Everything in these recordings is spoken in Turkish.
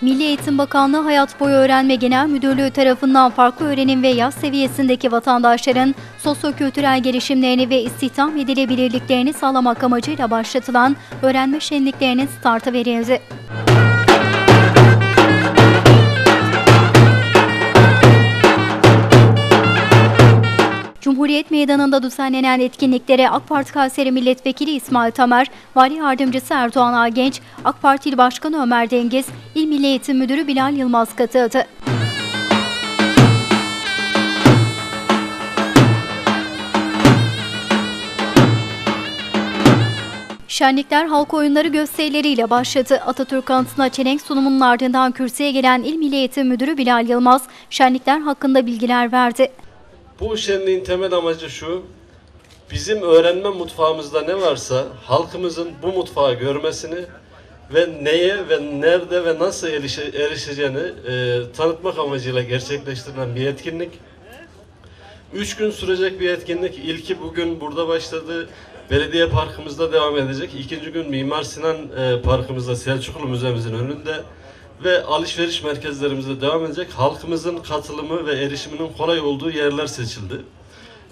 Milli Eğitim Bakanlığı Hayat Boyu Öğrenme Genel Müdürlüğü tarafından farklı öğrenim ve yaz seviyesindeki vatandaşların sosyo-kültürel gelişimlerini ve istihdam edilebilirliklerini sağlamak amacıyla başlatılan öğrenme şenliklerinin startı verildi. Cumhuriyet Meydanı'nda düzenlenen etkinliklere AK Parti Kayseri Milletvekili İsmail Tamer, Vali Yardımcısı Erdoğan Ağgenç, AK Parti İl Başkanı Ömer Dengiz, İl Milli Eğitim Müdürü Bilal Yılmaz katıldı. Şenlikler halk oyunları gösterileriyle başladı. Atatürk anıtına çelenk sunumunun ardından kürsüye gelen İl Milli Eğitim Müdürü Bilal Yılmaz, şenlikler hakkında bilgiler verdi. Bu şenliğin temel amacı şu, bizim öğrenme mutfağımızda ne varsa halkımızın bu mutfağı görmesini ve neye ve nerede ve nasıl erişe, erişeceğini e, tanıtmak amacıyla gerçekleştirilen bir etkinlik. Üç gün sürecek bir etkinlik. İlki bugün burada başladı. Belediye parkımızda devam edecek. İkinci gün Mimar Sinan e, parkımızda Selçuklu Müzemizin önünde ve alışveriş merkezlerimizde devam edecek. Halkımızın katılımı ve erişiminin kolay olduğu yerler seçildi.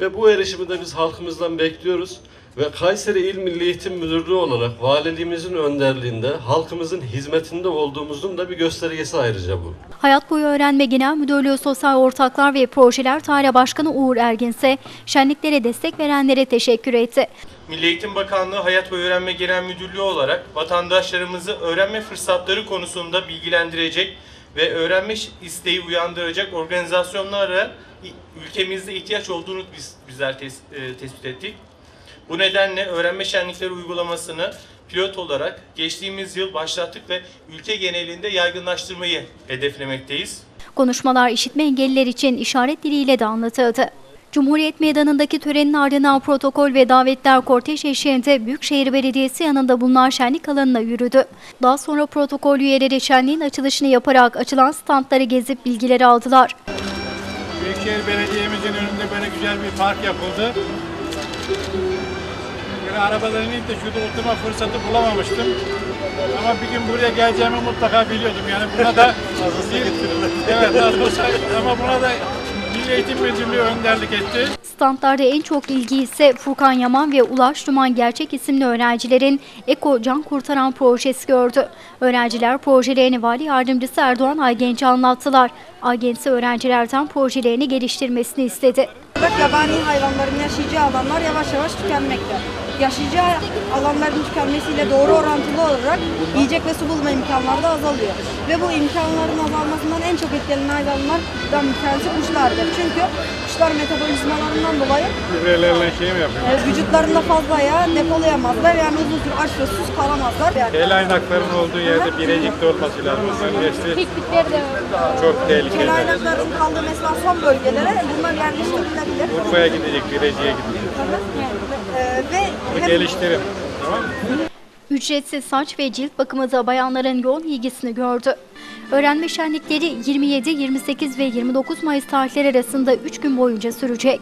Ve bu erişimi de biz halkımızdan bekliyoruz. Ve Kayseri İl Milli Eğitim Müdürlüğü olarak valiliğimizin önderliğinde halkımızın hizmetinde olduğumuzun da bir göstergesi ayrıca bu. Hayat Boyu Öğrenme Genel Müdürlüğü Sosyal Ortaklar ve Projeler Daire Başkanı Uğur Ergin ise şenliklere destek verenlere teşekkür etti. Milli Eğitim Bakanlığı Hayat Boyu Öğrenme Genel Müdürlüğü olarak vatandaşlarımızı öğrenme fırsatları konusunda bilgilendirecek ve öğrenme isteği uyandıracak organizasyonlara ülkemizde ihtiyaç olduğunu biz bizler tes- e, tespit ettik. Bu nedenle öğrenme şenlikleri uygulamasını pilot olarak geçtiğimiz yıl başlattık ve ülke genelinde yaygınlaştırmayı hedeflemekteyiz. Konuşmalar işitme engelliler için işaret diliyle de anlatıldı. Cumhuriyet Meydanı'ndaki törenin ardından protokol ve davetler kortej eşliğinde Büyükşehir Belediyesi yanında bulunan şenlik alanına yürüdü. Daha sonra protokol üyeleri şenliğin açılışını yaparak açılan standları gezip bilgileri aldılar. Büyükşehir Belediye'mizin önünde böyle güzel bir park yapıldı. Böyle arabaların ilk de şurada oturma fırsatı bulamamıştım. Ama bir gün buraya geleceğimi mutlaka biliyordum. Yani buna da evet az olsa ama buna da Milli Eğitim Müdürlüğü önderlik etti. Standlarda en çok ilgi ise Furkan Yaman ve Ulaş Duman Gerçek isimli öğrencilerin Eko Can Kurtaran projesi gördü. Öğrenciler projelerini Vali Yardımcısı Erdoğan Aygenç'e anlattılar. Aygenç ise öğrencilerden projelerini geliştirmesini istedi. Bak yabani hayvanların yaşayacağı alanlar yavaş yavaş tükenmekte. Yaşayacağı alanların tükenmesiyle doğru orantılı olarak yiyecek ve su bulma imkanları da azalıyor. Ve bu imkanların azalmasından en çok etkilenen hayvanlardan bir tanesi kuşlardır. Çünkü kuşlar metabolizmalarından dolayı şey mi yapıyor? e, vücutlarında fazla yağ depolayamazlar. Yani uzun süre aç ve susuz kalamazlar. Yani El aynakların olduğu yerde birecik de olması lazım. Bunların hepsi çok tehlikeli. kel aynakların kaldığı mesela son bölgelere bunlar yerleştirilebilir. Urfa'ya gidecek, Birecik'e gidecek. E, ve geliştirin. Tamam mı? Ücretsiz saç ve cilt bakımı da bayanların yoğun ilgisini gördü. Öğrenme şenlikleri 27, 28 ve 29 Mayıs tarihleri arasında 3 gün boyunca sürecek.